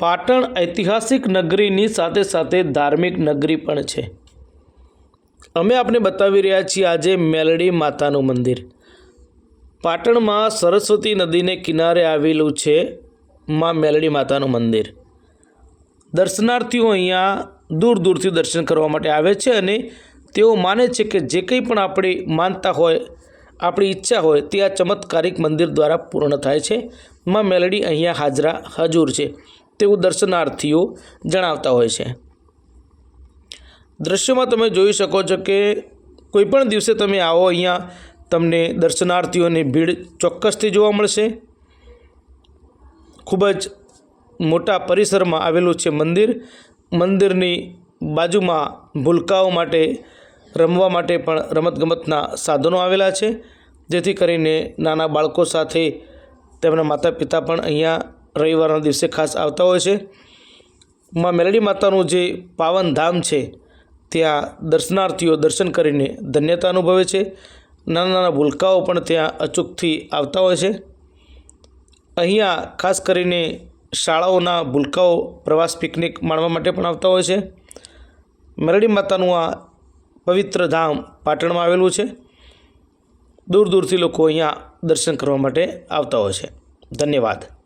પાટણ ઐતિહાસિક નગરીની સાથે સાથે ધાર્મિક નગરી પણ છે. અમે આપને બતાવી રહ્યા છીએ આજે મેલડી માતાનું મંદિર. પાટણમાં સરસ્વતી નદીને કિનારે આવેલું છે માં મેલડી માતાનું મંદિર. દર્શનાર્થીઓ અહીંયા દૂર દૂરથી દર્શન કરવા માટે આવે છે અને તેઓ માને છે કે જે કંઈ પણ આપણી માનતા હોય, આપણી ઈચ્છા હોય, તે આ ચમત્કારિક મંદિર દ્વારા પૂર્ણ થાય છે. માં મેલડી અહીંયા હાજરા, હજૂર છે. તેવું દર્શનાર્થીઓ જણાવતા હોય છે. દૃશ્યમાં તમે જોઈ શકો છો કે કોઈપણ દિવસે તમે આવો અહીંયા, તમને દર્શનાર્થીઓની ભીડ ચોક્કસથી જોવા મળશે. ખૂબ જ મોટા પરિસરમાં આવેલું છે મંદિર. મંદિરની બાજુમાં ભૂલકાઓ માટે, રમવા માટે પણ રમતગમતના સાધનો આવેલા છે. જેથી કરીને નાના બાળકો સાથે તેમના માતા પિતા પણ અહીંયા રવિવારના દિવસે ખાસ આવતા હોય છે. માં મેલડી માતાનું જે પાવન ધામ છે, ત્યાં દર્શનાર્થીઓ દર્શન કરીને ધન્યતા અનુભવે છે. નાના નાના ભૂલકાઓ પણ ત્યાં અચૂકથી આવતા હોય છે. અહીંયા ખાસ કરીને શાળાઓના ભૂલકાઓ પ્રવાસ પિકનિક માણવા માટે પણ આવતા હોય છે. મેરડી માતાનું આ પવિત્ર ધામ પાટણમાં આવેલું છે. દૂર દૂરથી લોકો અહીંયા દર્શન કરવા માટે આવતા હોય છે. ધન્યવાદ.